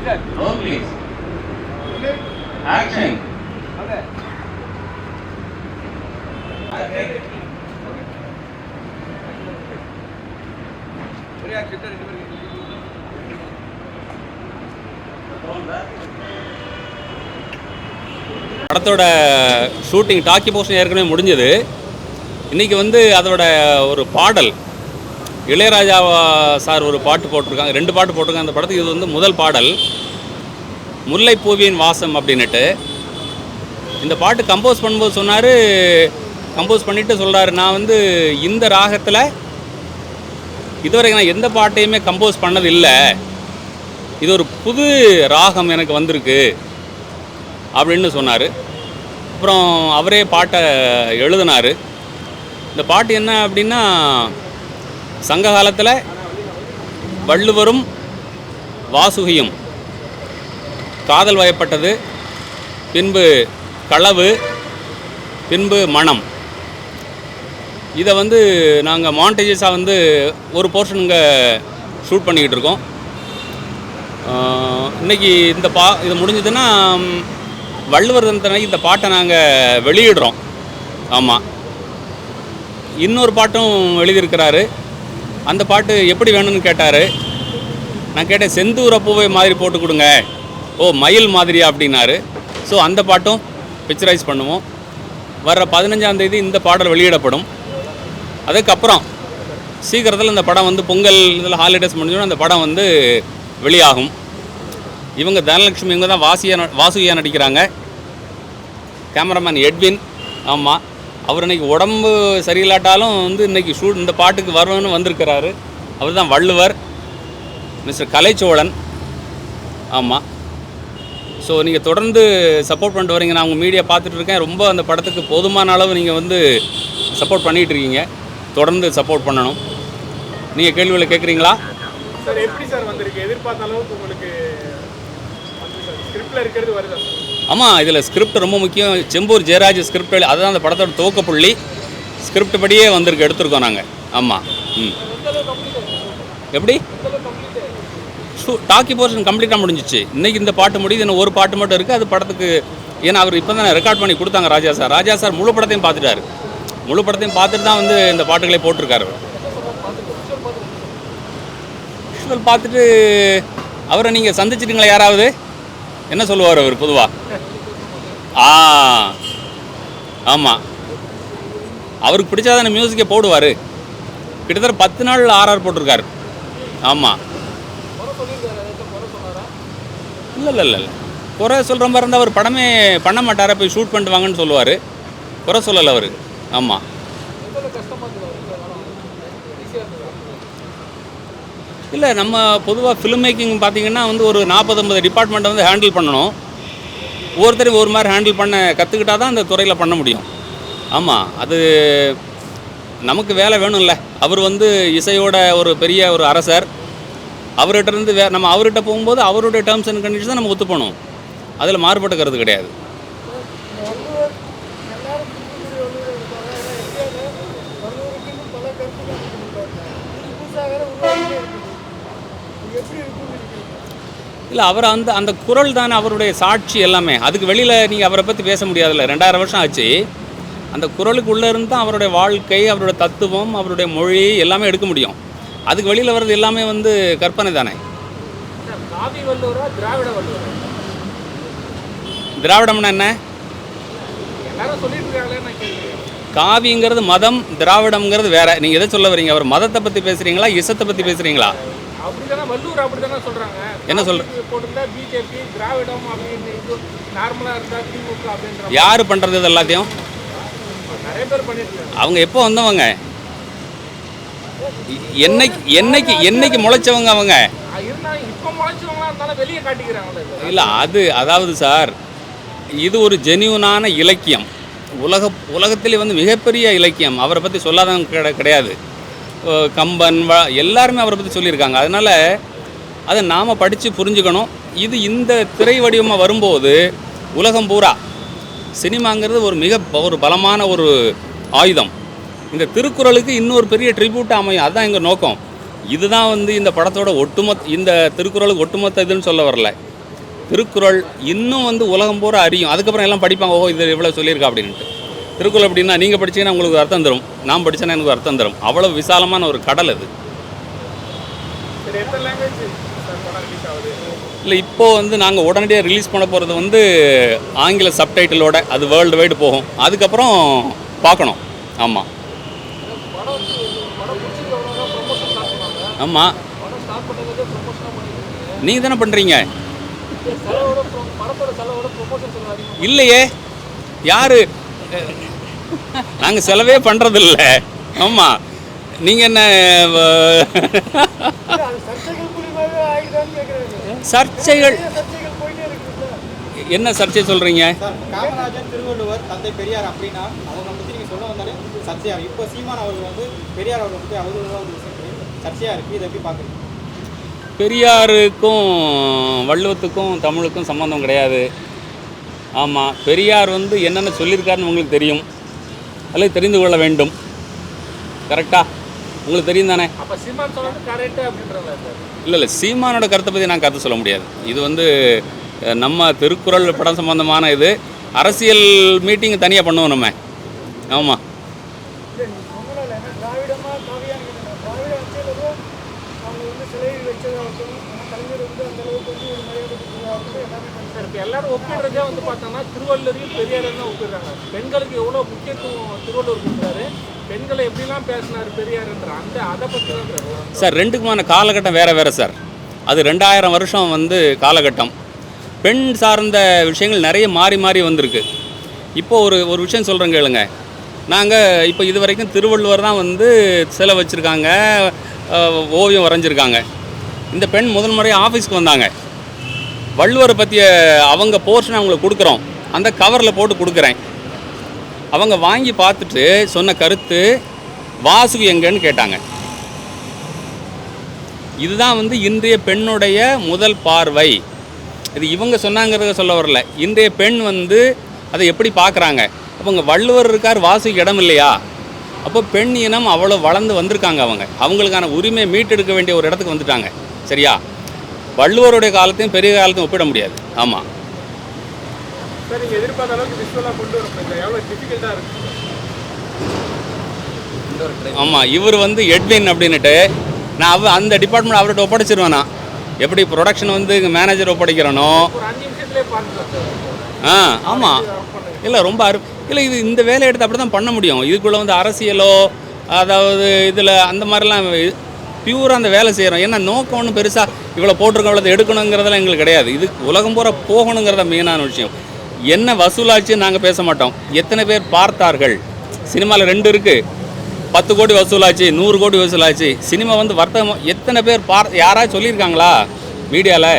Roll please. Action. படத்தோட shooting talkie portion ஏற்கனவே முடிஞ்சது. இன்றைக்கி வந்து அதோட ஒரு பாடல். இளையராஜா சார் ஒரு பாட்டு போட்டிருக்காங்க ரெண்டு பாட்டு போட்டிருக்காங்க. அந்த படத்துக்கு இது வந்து முதல் பாடல். முல்லைப்பூவியின் வாசம் அப்படின்னுட்டு. இந்த பாட்டு கம்போஸ் பண்ணும்போது சொன்னார் கம்போஸ் பண்ணிவிட்டு சொல்கிறாரு நான் வந்து இந்த ராகத்தில் இதுவரைக்கும் நான் எந்த பாட்டையுமே கம்போஸ் பண்ணது இல்லை இது ஒரு புது ராகம் எனக்கு வந்திருக்கு அப்படின்னு சொன்னார். அப்புறம் அவரே பாட்டை எழுதினார். இந்த பாட்டு என்ன அப்படின்னா சங்க காலத்தில் வள்ளுவரும் வாசுகியும் காதல் வயப்பட்டது. பின்பு களவு பின்பு மனம். இதை வந்து நாங்கள் மாண்டேஜஸாக வந்து ஒரு போர்ஷன் இங்கே ஷூட் பண்ணிக்கிட்டு இருக்கோம். இன்றைக்கி இன்னைக்கு இந்த பா இது முடிஞ்சதுன்னா வள்ளுவர் தினத்தன்னைக்கு இந்த பாட்டை நாங்கள் வெளியிடுறோம். ஆமாம் இன்னொரு பாட்டும் எழுதியிருக்கிறாரு. அந்த பாட்டு எப்படி வேணும்னு கேட்டார். நான் கேட்டேன் செந்தூர பூவை மாதிரி போட்டு கொடுங்க. ஓ மயில் மாதிரியா? அப்படின்னாரு. ஸோ அந்த பாட்டும் பிக்சரைஸ் பண்ணுவோம். வர்ற பதினஞ்சாம் தேதி இந்த பாடல் வெளியிடப்படும். அதுக்கப்புறம் சீக்கிரத்தில் இந்த படம் வந்து பொங்கல் இதில் ஹாலிடேஸ் முடிஞ்சோன்னா அந்த படம் வந்து வெளியாகும். இவங்க தனலட்சுமி இவங்க தான் வாசியா ந- வாசுகியா நடிக்கிறாங்க. கேமராமேன் எட்வின் ஆமாம் அவர் இன்னைக்கு உடம்பு சரியில்லாட்டாலும் வந்து இன்னைக்கு ஷூட் இந்த பாட்டுக்கு வரணும்னு வந்திருக்கிறாரு. அவர் தான் வள்ளுவர் மிஸ்டர் கலைச்சோழன். ஆமாம் ஸோ நீங்கள் தொடர்ந்து சப்போர்ட் பண்ணிட்டு வரீங்க. நான் உங்கள் மீடியா பார்த்துட்டு இருக்கேன். ரொம்ப அந்த படத்துக்கு போதுமான அளவு நீங்கள் வந்து சப்போர்ட் பண்ணிகிட்டு இருக்கீங்க. தொடர்ந்து சப்போர்ட் பண்ணணும். நீங்கள் கேள்விகளை கேட்குறீங்களா சார் எப்படி சார் வந்திருக்கு? எதிர்பார்த்த அளவுக்கு உங்களுக்கு ஸ்கிரிப்டில் இருக்கிறது வருதா ஆமாம் இதில் ஸ்கிரிப்ட் ரொம்ப முக்கியம். செம்பூர் ஜெயராஜ் ஸ்கிரிப்ட் அதுதான் அந்த படத்தோட துவக்கப்புள்ளி ஸ்கிரிப்ட் படியே வந்திருக்கு எடுத்திருக்கோம் நாங்கள் ஆமாம் ம். எப்படி? ஷூ டாக்கி போர்ஷன் கம்ப்ளீட்டாக முடிஞ்சிச்சு. இன்றைக்கி இந்த பாட்டு முடியுது இன்னும் ஒரு பாட்டு மட்டும் இருக்குது அது படத்துக்கு ஏன்னா அவர் இப்போ தான் ரெக்கார்ட் பண்ணி கொடுத்தாங்க ராஜா சார். ராஜா சார் முழு படத்தையும் பார்த்துட்டாரு. முழு படத்தையும் பார்த்துட்டு தான் வந்து இந்த பாட்டுகளை போட்டிருக்காரு அவர். விஷுவல் பார்த்துட்டு அவரை நீங்கள் சந்திச்சிட்டீங்களா யாராவது? என்ன சொல்லுவார் அவர் பொதுவாக ஆ ஆமாம் அவருக்கு பிடிச்சாதான மியூசிக்கை போடுவார். கிட்டத்தட்ட பத்து நாள் ஆர்ஆர் போட்டிருக்காரு. ஆமாம் இல்லை இல்லை இல்லை இல்லை குறை சொல்கிற மாதிரி இருந்தால் அவர் படமே பண்ண மாட்டாரா போய் ஷூட் பண்ணிட்டு வாங்கன்னு சொல்லுவார். குறை சொல்லலை அவர். ஆமாம் இல்லை நம்ம பொதுவாக ஃபிலிம் மேக்கிங் பார்த்தீங்கன்னா வந்து ஒரு நாற்பது ஐம்பது டிபார்ட்மெண்ட்டை வந்து ஹேண்டில் பண்ணணும். ஒவ்வொருத்தரையும் ஒரு மாதிரி ஹேண்டில் பண்ண கற்றுக்கிட்டா தான் அந்த துறையில் பண்ண முடியும். ஆமாம் அது நமக்கு வேலை வேணும்ல. அவர் வந்து இசையோட ஒரு பெரிய ஒரு அரசர். அவர்கிட்ட இருந்து வே நம்ம அவர்கிட்ட போகும்போது அவருடைய டேர்ம்ஸ் அண்ட் கண்டிஷன் தான் நம்ம ஒத்து அதில் மாறுபட்டு கருத்து கிடையாது. இல்லை அவர் அந்த அந்த குரல் தானே அவருடைய சாட்சி எல்லாமே. அதுக்கு வெளியில் நீங்கள் அவரை பற்றி பேச முடியாதுல்ல. ரெண்டாயிரம் வருஷம் ஆச்சு. அந்த குரலுக்கு உள்ளே இருந்து தான் அவருடைய வாழ்க்கை அவருடைய தத்துவம் அவருடைய மொழி எல்லாமே எடுக்க முடியும். அதுக்கு வெளியில் வர்றது எல்லாமே வந்து கற்பனை தானே. திராவிடம்னா என்ன? காவிங்கிறது மதம் திராவிடம்ங்கிறது வேற. நீங்கள் எதை சொல்ல வரீங்க? அவர் மதத்தை பற்றி பேசுகிறீங்களா இசத்தை பற்றி பேசுகிறீங்களா அப்படிதானே சொல்றாங்க. என்ன சொல்ற- காவி போட்டிருந்தா பிஜேபி திராவிடம் அப்படின்னு இது நார்மலா இருந்தா திமுக அப்படின்ற யார் பண்ணுறது இது எல்லாத்தையும்? நிறைய பேர் பண்ணிட்டு இருக்காங்க அவங்க எப்போ வந்தவங்க? என்னைக்கு என்னைக்கு என்னைக்கு முளைச்சவங்க அவங்க. இல்லை அது அதாவது சார் இது ஒரு ஜெனியூனான இலக்கியம். உலக உலகத்திலே வந்து மிகப்பெரிய இலக்கியம். அவரை பற்றி சொல்லாதவங்க கிடை கிடையாது. கம்பன் வ எல்லாருமே அவரை பற்றி சொல்லியிருக்காங்க. அதனால் அதை நாம் படித்து புரிஞ்சுக்கணும். இது இந்த திரை வடிவமாக வரும்போது உலகம் பூரா சினிமாங்கிறது ஒரு மிக ஒரு பலமான ஒரு ஆயுதம். இந்த திருக்குறளுக்கு இன்னொரு பெரிய ட்ரிபியூட்டாக அமையும். அதுதான் எங்கள் நோக்கம். இதுதான் வந்து இந்த படத்தோட ஒட்டுமொத்த இந்த திருக்குறளுக்கு ஒட்டுமொத்த இதுன்னு சொல்ல வரல. திருக்குறள் இன்னும் வந்து உலகம் பூரா அறியும். அதுக்கப்புறம் எல்லாம் படிப்பாங்க ஓ இது இவ்வளோ சொல்லியிருக்கா அப்படின்ட்டு. திருக்குறள் அப்படின்னா நீங்கள் படிச்சீங்கன்னா உங்களுக்கு அர்த்தம் தரும். நான் படிச்சேன்னா எனக்கு அர்த்தம் தரும். அவ்வளோ விசாலமான ஒரு கடல் அது. இல்லை இப்போது வந்து நாங்கள் உடனடியாக ரிலீஸ் பண்ண போகிறது வந்து ஆங்கில சப்டைட்டிலோட அது வேர்ல்டு வைடு போகும். அதுக்கப்புறம் பார்க்கணும். ஆமாம் ஆமாம் நீங்கள் தானே பண்ணுறீங்க இல்லையே. யாரு? நாங்கள் செலவே பண்ணுறதில்ல ஆமாம் நீங்கள் என்ன சர்ச்சைகள். என்ன சர்ச்சை சொல்கிறீங்க காமராஜர் திருவள்ளுவர் தந்தை பெரியார் அப்படின்னா அவங்க பற்றி நீங்கள் சொல்ல வந்தாலே சர்ச்சையா இருக்கு. இப்போ சீமான் அவர்கள் வந்து பெரியார் அவர்கள் பற்றி அவதூறாக ஒரு விஷயம் சொல்லி சர்ச்சையா இருக்கு. இதை எப்படி பார்க்குறீங்க? பெரியாருக்கும் வள்ளுவத்துக்கும் தமிழுக்கும் சம்மந்தம் கிடையாது. ஆமாம் பெரியார் வந்து என்னென்ன சொல்லியிருக்காருன்னு உங்களுக்கு தெரியும். அல்லது தெரிந்து கொள்ள வேண்டும். கரெக்டா உங்களுக்கு தெரியும் தானே? இல்லை இல்லை. சீமானோட கருத்தை பற்றி நான் கருத்து சொல்ல முடியாது. இது வந்து நம்ம திருக்குறள் படம் சம்பந்தமான இது. அரசியல் மீட்டிங் தனியாக பண்ணுவோம் நம்ம. ஆமாம் உங்களால் என்ன திராவிடமா காவியான்னு கேட்டேன் திராவிட அரசியலும் அவங்க வந்து சிலை வச்சதாகட்டும் ஆனால் கலைஞர் வந்து அந்த அளவுக்கு வந்து ஒரு மரியாதை கொடுத்ததாகட்டும் எல்லாமே எல்லாரும் ஒப்பிடுறதே வந்து பார்த்தோம்னா திருவள்ளுவரையும் பெரியாரையும் தான் ஒப்பிடுறாங்க. பெண்களுக்கு எவ்வளோ முக்கியத்துவம் திருவள்ளுவர் கொடுத்தாரு பெண்களை எப்படிலாம் பேசினார் பெரியார்ன்ற அந்த அதை பற்றி தான் சார் ரெண்டுக்குமான காலகட்டம் வேறு வேறு சார். அது ரெண்டாயிரம் வருஷம் வந்து காலகட்டம். பெண் சார்ந்த விஷயங்கள் நிறைய மாறி மாறி வந்திருக்கு. இப்போ ஒரு ஒரு விஷயம் சொல்கிறேன் கேளுங்க. நாங்கள் இப்போ இது வரைக்கும் திருவள்ளுவர் தான் வந்து சிலை வச்சுருக்காங்க ஓவியம் வரைஞ்சிருக்காங்க. இந்த பெண் முதல் முறையாக ஆஃபீஸ்க்கு வந்தாங்க. வள்ளுவரை பற்றிய அவங்க போர்ஷன் அவங்களுக்கு கொடுக்குறோம். அந்த கவரில் போட்டு கொடுக்குறேன். அவங்க வாங்கி பார்த்துட்டு சொன்ன கருத்து வாசுகி எங்கன்னு கேட்டாங்க. இதுதான் வந்து இன்றைய பெண்ணுடைய முதல் பார்வை. இது இவங்க சொன்னாங்கிறத சொல்ல வரல. இன்றைய பெண் வந்து அதை எப்படி பார்க்குறாங்க? அப்போ இங்கே வள்ளுவர் இருக்கார் வாசுக்கு இடம் இல்லையா? அப்போ பெண் இனம் அவ்வளோ வளர்ந்து வந்திருக்காங்க அவங்க. அவங்களுக்கான உரிமை மீட்டெடுக்க வேண்டிய ஒரு இடத்துக்கு வந்துட்டாங்க. சரியா? வள்ளுவருடைய காலத்தையும் பெரிய காலத்தையும் ஒப்பிட முடியாது. ஆமாம் ஆமாம் இவர் வந்து எட்வின் அப்படின்னுட்டு நான் அவ அந்த டிபார்ட்மெண்ட் அவர்கிட்ட ஒப்படைச்சிருவேன் நான். எப்படி ப்ரொடக்ஷன் வந்து இங்கே மேனேஜர் ஒப்படைக்கிறனோ. ஆ ஆமாம் இல்லை ரொம்ப அரு இல்லை இது இந்த வேலையை எடுத்து அப்படி தான் பண்ண முடியும். இதுக்குள்ளே வந்து அரசியலோ அதாவது இதில் அந்த மாதிரிலாம் பியூராக அந்த வேலை செய்கிறோம் ஏன்னா நோக்கம் ஒன்றும் பெருசாக இவ்வளோ போட்டிருக்கோம் இவ்வளோ எடுக்கணுங்கிறதெல்லாம் எங்களுக்கு கிடையாது. இது உலகம் பூரா போகணுங்கிறத மெயினான விஷயம். என்ன வசூலாச்சு நாங்கள் பேச மாட்டோம். எத்தனை பேர் பார்த்தார்கள்? சினிமாவில் ரெண்டு இருக்குது பத்து கோடி வசூலாச்சு நூறு கோடி வசூலாச்சு. சினிமா வந்து வர்த்தகம் எத்தனை பேர் பார் யாராவது சொல்லியிருக்காங்களா? மீடியாவில்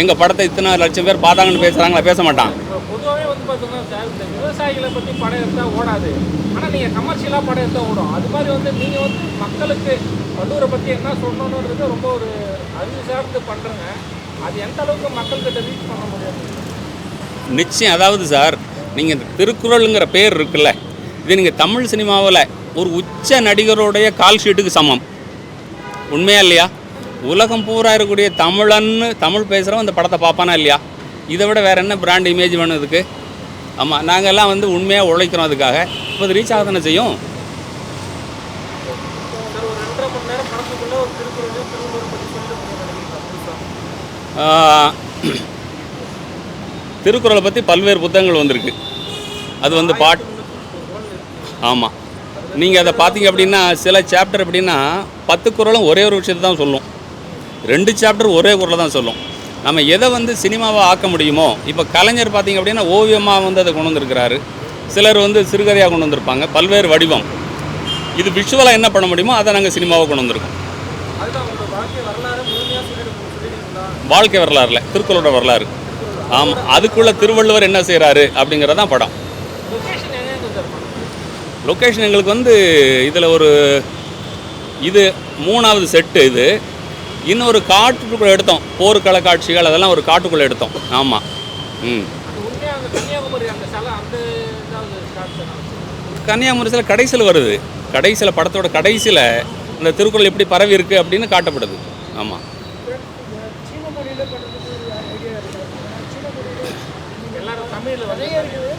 எங்கள் படத்தை இத்தனை லட்சம் பேர் பார்த்தாங்கன்னு பேசுகிறாங்களா பேச மாட்டான். பொதுவாகவே வந்து பார்த்தீங்கன்னா விவசாயிகளை பற்றி படம் எடுத்தால் ஓடாது. ஆனால் நீங்கள் கமர்ஷியலாக படம் எடுத்தால் ஓடும். அது மாதிரி வந்து நீங்கள் வந்து மக்களுக்கு வள்ளுவரை பற்றி என்ன சொல்லணுன்றது ரொம்ப ஒரு அறிவு சார்ந்து பண்ணுறங்க அது எந்த அளவுக்கு மக்கள்கிட்ட ரீச் பண்ண முடியாது நிச்சயம் அதாவது சார் நீங்கள் இந்த திருக்குறளுங்கிற பேர் இருக்குல்ல இது நீங்கள் தமிழ் சினிமாவில் ஒரு உச்ச நடிகருடைய கால் ஷீட்டுக்கு சமம். உண்மையா இல்லையா? உலகம் பூரா இருக்கக்கூடிய தமிழன்னு தமிழ் பேசுகிறவன் அந்த படத்தை பார்ப்பானா இல்லையா? இதை விட வேறு என்ன பிராண்ட் இமேஜ் வேணும் இதுக்கு? ஆமாம் நாங்கள் எல்லாம் வந்து உண்மையாக உழைக்கிறோம் அதுக்காக. இப்போ ரீச் ஆகுதுன்னு செய்யும் சார் ஒரு ரெண்டரை மணி நேரம் படத்துக்குள்ளே ஒரு திருக்குறளையும் திருவள்ளுவர் பற்றி சொல்லிட்டு நினைக்கிறீங்களா புதுசாக ஆஹ், திருக்குறளை பற்றி பல்வேறு புத்தகங்கள் வந்திருக்கு. அது வந்து பாட் ஆமாம் நீங்கள் அதை பார்த்தீங்க அப்படின்னா சில சாப்டர் எப்படின்னா பத்து குறளும் ஒரே ஒரு விஷயத்தை தான் சொல்லும். ரெண்டு சாப்டர் ஒரே குறளை தான் சொல்லும். நம்ம எதை வந்து சினிமாவை ஆக்க முடியுமோ இப்போ கலைஞர் பார்த்தீங்க அப்படின்னா ஓவியமாக வந்து அதை கொண்டு வந்திருக்கிறாரு. சிலர் வந்து சிறுகதையாக கொண்டு வந்திருப்பாங்க. பல்வேறு வடிவம். இது விஷுவலாக என்ன பண்ண முடியுமோ அதை நாங்கள் சினிமாவை கொண்டு வந்திருக்கோம் அதுதான் உங்களோட வாழ்க்கை வரலாறு முழுமையாக சொல்லிட்டு சொல்லிட்டீங்களா வாழ்க்கை வரலாறுல திருக்குறளோட வரலாறு. ஆமாம் அதுக்குள்ள திருவள்ளுவர் என்ன செய்கிறாரு அப்படிங்கிறதான் படம். லொக்கேஷன் எங்களுக்கு வந்து இதில் ஒரு இது மூணாவது செட்டு இது. இன்னொரு காட்டுக்குள்ளே எடுத்தோம் போர்க்கள காட்சிகள் அதெல்லாம் ஒரு காட்டுக்குள்ளே எடுத்தோம். ஆமாம் ம். கன்னியாகுமரி சில கடைசியில் வருது. கடைசியில் படத்தோட கடைசியில் இந்த திருக்குறள் எப்படி பரவி இருக்கு அப்படின்னு காட்டப்படுது. ஆமாம் சீன மொழியில் பண்ணுறதுக்கு ஐடியா இருக்குது சீன தமிழில் நிறைய இருக்குது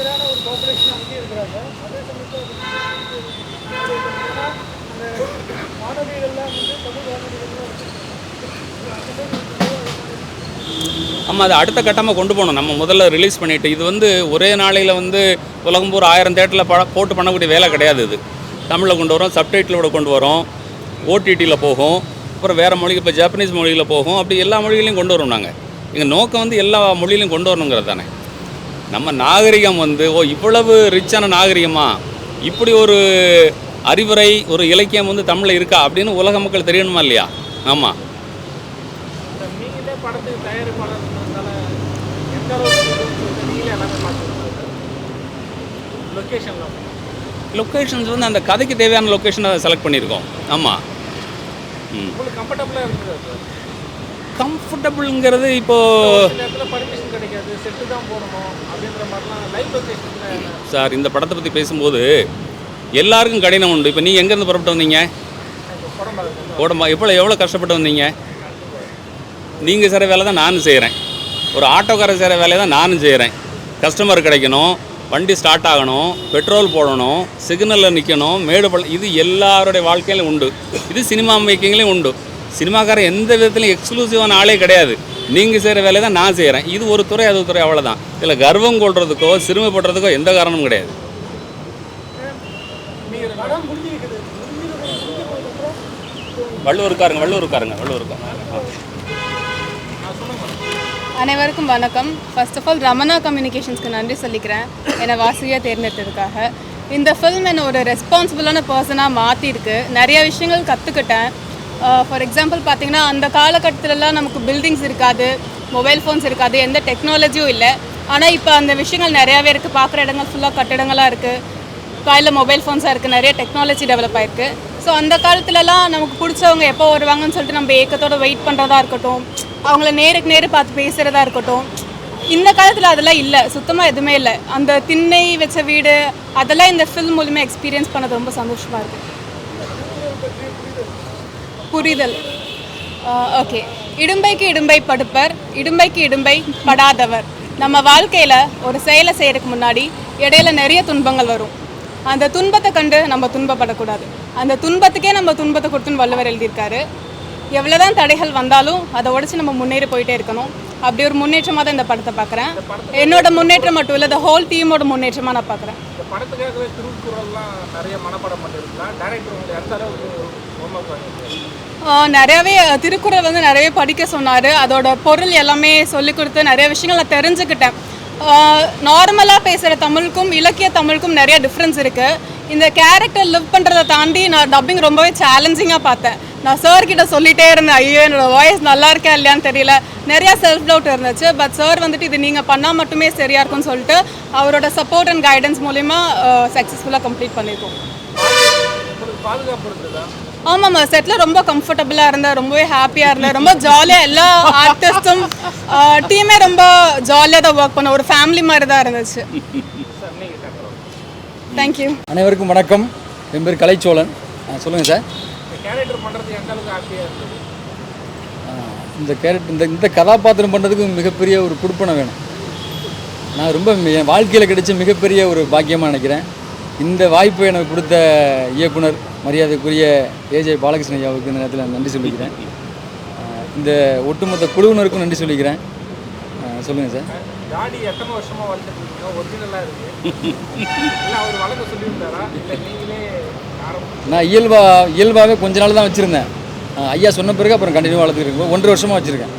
எதிரான ஒரு பாப்புலேஷன் அங்கேயே இருக்கிறாங்க. அதே சமயத்தில் அந்த வந்து தமிழ் மாணவிகள்லாம் ஆமாம் அது அடுத்த கட்டமாக கொண்டு போகணும். நம்ம முதல்ல ரிலீஸ் பண்ணிவிட்டு இது வந்து ஒரே நாளையில் வந்து உலகம் பூரா ஆயிரம் தேட்டரில் ப போட்டு பண்ணக்கூடிய வேலை கிடையாது இது. தமிழில் கொண்டு வரோம் சப்டைட்டிலோட கொண்டு வரோம் ஓடிடியில் போகும் அப்புறம் வேறு மொழி இப்போ ஜாப்பனீஸ் மொழியில் போகும் அப்படி எல்லா மொழிகளையும் கொண்டு வரோம் நாங்கள் எங்கள் நோக்கம் வந்து எல்லா மொழியிலையும் கொண்டு வரணுங்கிறது தானே. நம்ம நாகரிகம் வந்து ஓ இவ்வளவு ரிச்சான நாகரிகமா? இப்படி ஒரு அறிவுரை ஒரு இலக்கியம் வந்து தமிழில் இருக்கா? அப்படின்னு உலக மக்கள் தெரியணுமா இல்லையா? ஆமாம் லொக்கேஷன்ஸ் வந்து அந்த கதைக்கு தேவையான லொக்கேஷனை செலக்ட் பண்ணியிருக்கோம். ஆமாம் ம். கம்ஃபர்டபுளாக சார் கம்ஃபர்டபுளுங்கிறது இப்போது சார் இந்த படத்தை பற்றி பேசும்போது எல்லாருக்கும் கடினம் உண்டு. இப்போ நீங்கள் எங்கேருந்து புறப்பட்டு வந்தீங்க? உடம்பா எவ்வளோ எவ்வளோ கஷ்டப்பட்டு வந்தீங்க? நீங்கள் செய்கிற வேலை தான் நானும் செய்கிறேன் ஒரு ஆட்டோக்காரர் செய்கிற வேலையை தான் நானும் செய்கிறேன் கஸ்டமர் கிடைக்கணும் வண்டி ஸ்டார்ட் ஆகணும் பெட்ரோல் போடணும் சிக்னலில் நிற்கணும் மேடு பள்ள இது எல்லாருடைய வாழ்க்கையிலும் உண்டு. இது சினிமா மேக்கிங்லேயும் உண்டு. சினிமாக்காரன் எந்த விதத்துலையும் எக்ஸ்க்ளூசிவான ஆளே கிடையாது. நீங்கள் செய்கிற வேலையை தான் நான் செய்கிறேன் இது ஒரு துறை அது துறை அவ்வளோதான் இதில் கர்வம் கொள்றதுக்கோ சிறுமைப்படுறதுக்கோ எந்த காரணமும் கிடையாது. படம் வள்ளுவருக்காருங்க வள்ளுவருக்காருங்க வள்ளுவருக்காங்க அனைவருக்கும் வணக்கம். ஃபர்ஸ்ட் ஆஃப் ஆல் ரமணா கம்யூனிகேஷன்ஸ்க்கு நன்றி சொல்லிக்கிறேன். என்னை வாசியாக தேர்ந்தெடுத்ததுக்காக. இந்த ஃபில்ம் என்னை ஒரு ரெஸ்பான்சிபிளான பர்சனாக மாற்றிருக்கு நிறைய விஷயங்கள் கற்றுக்கிட்டேன் Uh, ஃபார் எக்ஸாம்பிள் பார்த்தீங்கன்னா அந்த காலகட்டத்திலலாம் நமக்கு பில்டிங்ஸ் இருக்காது மொபைல் ஃபோன்ஸ் இருக்காது எந்த டெக்னாலஜியும் இல்லை. ஆனால் இப்போ அந்த விஷயங்கள் நிறையாவே இருக்குது பார்க்குற இடங்கள் ஃபுல்லாக கட்டிடங்களாக இருக்குது காலையில் மொபைல் ஃபோன்ஸாக இருக்குது நிறைய டெக்னாலஜி டெவலப் ஆகிருக்கு ஸோ அந்த காலத்துலலாம் நமக்கு பிடிச்சவங்க எப்போ வருவாங்கன்னு சொல்லிட்டு நம்ம ஏக்கத்தோட வெயிட் பண்ணுறதா இருக்கட்டும். அவங்கள நேருக்கு நேரு பார்த்து பேசுகிறதா இருக்கட்டும். இந்த காலத்தில் அதெல்லாம் இல்லை. சுத்தமாக எதுவுமே இல்லை. அந்த திண்ணை வச்ச வீடு அதெல்லாம் இந்த ஃபில்ம் மூலிமா எக்ஸ்பீரியன்ஸ் பண்ணது ரொம்ப சந்தோஷமாக இருக்குது புரிதல். ஓகே. இடும்பைக்கு இடும்பை படுப்பர் இடும்பைக்கு இடும்பை படாதவர். நம்ம வாழ்க்கையில் ஒரு செயலை செய்கிறதுக்கு முன்னாடி இடையில நிறைய துன்பங்கள் வரும். அந்த துன்பத்தை கண்டு நம்ம துன்பப்படக்கூடாது. அந்த துன்பத்துக்கே நம்ம துன்பத்தை கொடுத்துன்னு வள்ளுவர் எழுதியிருக்காரு. எவ்வளோதான் தடைகள் வந்தாலும் அதை உடச்சி நம்ம முன்னேறி போயிட்டே இருக்கணும். அப்படி ஒரு முன்னேற்றமாக தான் இந்த படத்தை பார்க்குறேன். என்னோட முன்னேற்றம் மட்டும் இல்லை இந்த ஹோல் டீமோட முன்னேற்றமாக நான் பார்க்குறேன். படத்துக்காகவே திருக்குறள்லாம் நிறைய மனப்பாடம் பண்ணிருக்கலாம் டேரக்டர் உங்களுக்கு எந்த அளவுக்கு ஹோம்ஒர்க் பண்ணிருக்காரு ஆஹ் நிறையவே திருக்குறள் வந்து நிறையவே படிக்க சொன்னார். அதோட பொருள் எல்லாமே சொல்லி கொடுத்து நிறைய விஷயங்கள் நான் தெரிஞ்சுக்கிட்டேன். நார்மலாக பேசுகிற தமிழுக்கும் இலக்கிய தமிழுக்கும் நிறைய டிஃப்ரென்ஸ் இருக்குது இந்த கேரக்டர் லிவ் பண்ணுறதை தாண்டி நான் டப்பிங் ரொம்பவே சேலஞ்சிங்காக பார்த்தேன். நான் சார்கிட்ட சொல்லிகிட்டே சொல்லிட்டே இருந்தேன் ஐயோ என்னோடய வாய்ஸ் நல்லா இருக்கா இல்லையான்னு தெரியல. நிறையா செல்ஃப் டவுட் இருந்துச்சு பட் சார் வந்துட்டு இது நீங்கள் பண்ணால் மட்டுமே சரியாக இருக்கும்னு சொல்லிட்டு அவரோட சப்போர்ட் அண்ட் கைடன்ஸ் மூலிமா சக்ஸஸ்ஃபுல்லாக கம்ப்ளீட் பண்ணியிருக்கோம் பாதுகாப்பு ஆமாம்மா செட்டில் ரொம்ப கம்ஃபர்டபுளாக இருந்தேன் ரொம்பவே ஹாப்பியாக இருந்தேன் ரொம்ப ஜாலியாக எல்லா ஆர்டிஸ்ட்டும் டீமே ரொம்ப ஜாலியாக தான் ஒர்க் பண்ண ஒரு ஃபேமிலி மாதிரி தான் இருந்துச்சு. தேங்க்யூ அனைவருக்கும் வணக்கம். என் பேர் கலைச்சோழன். ஆ, சொல்லுங்க சார் இந்த கேரக்டர் இந்த கேரக்டர் இந்த இந்த கதாபாத்திரம் பண்ணுறதுக்கு மிகப்பெரிய ஒரு குடுப்பனை வேணும். நான் ரொம்ப என் வாழ்க்கையில் கிடைச்ச மிகப்பெரிய ஒரு பாக்கியமாக நினைக்கிறேன். இந்த வாய்ப்பை எனக்கு கொடுத்த இயக்குனர் மரியாதைக்குரிய ஏஜே பாலகிருஷ்ணன் ஐயாவுக்கு இந்த நேரத்தில் நன்றி சொல்லிக்கிறேன். இந்த ஒட்டுமொத்த குழுவினருக்கும் நன்றி சொல்லிக்கிறேன். சொல்லுங்கள் சார். தாடி எத்தனை வருஷமா வளர்த்துருக்கீங்க? ஒரிஜினலாக இருக்கு. இல்லை அவர் வளர்க்க சொல்லியிருந்தாரா? இல்லை நீங்களே ஆரம்பம். நான் இயல்பா இயல்பாகவே கொஞ்ச நாள் தான் வச்சுருந்தேன். ஐயா சொன்ன பிறகு அப்புறம் கண்டினியூவாக வளர்த்துருக்கேன் ஒன்றரை வருஷமாக வச்சுருக்கேன்.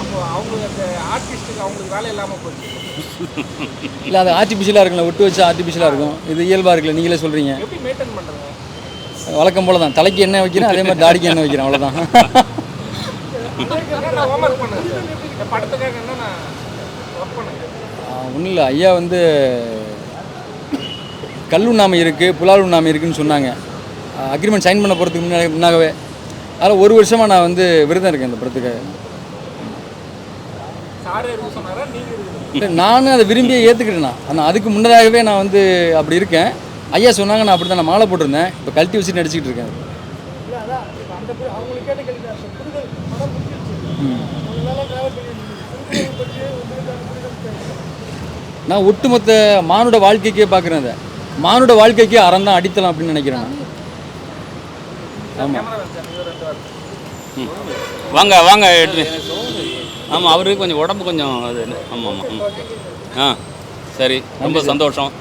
அப்போ அவங்க அந்த ஆர்டிஸ்ட்டுக்கு அவங்களுக்கு வேலை இல்லாமல் போச்சு. இல்லை அது ஆர்டிஃபிஷியலாக இருக்குல்ல ஒட்டு வச்சு ஆர்டிஃபிஷியலாக இருக்கும். இது இயல்பாக இருக்குல்ல நீங்களே சொல்கிறீங்க வழக்கம் போல தான். தலைக்கு எண்ணெய் வைக்கிறேன் அதே மாதிரி தாடிக்கு எண்ணெய் வைக்கிறேன் அவ்வளோதான் என்ன ஒன்றும் இல்லை. ஐயா வந்து கல் உண்ணாமை இருக்குது புலால் உண்ணாமை இருக்குன்னு சொன்னாங்க. அக்ரிமெண்ட் சைன் பண்ண போகிறதுக்கு முன்னாடி முன்னாகவே. அதில் ஒரு வருஷமாக நான் வந்து விரதம் இருக்கேன் இந்த படத்துக்கு. நானும் அதை விரும்பியே ஏற்றுக்கிட்டேன் நான் ஆனால் அதுக்கு முன்னதாகவே நான் வந்து அப்படி இருக்கேன். ஐயா சொன்னாங்க நான் அப்படி தான் நான் மாலை போட்டிருந்தேன். இப்போ கழட்டி வச்சுட்டு நடிச்சிக்கிட்டு இருக்கேன். நான் ஒட்டுமொத்த மானுட வாழ்க்கைக்கே பார்க்குறேன் அதை. மானுட வாழ்க்கைக்கே அறம் தான் அடித்தலாம் அப்படின்னு நினைக்கிறேன் நான். ஆமாம் ம். வாங்க வாங்க எடுத்து ஆமாம் அவருக்கு கொஞ்சம் உடம்பு கொஞ்சம் அது ஆமாம் ஆமாம். ஆ சரி ரொம்ப சந்தோஷம்.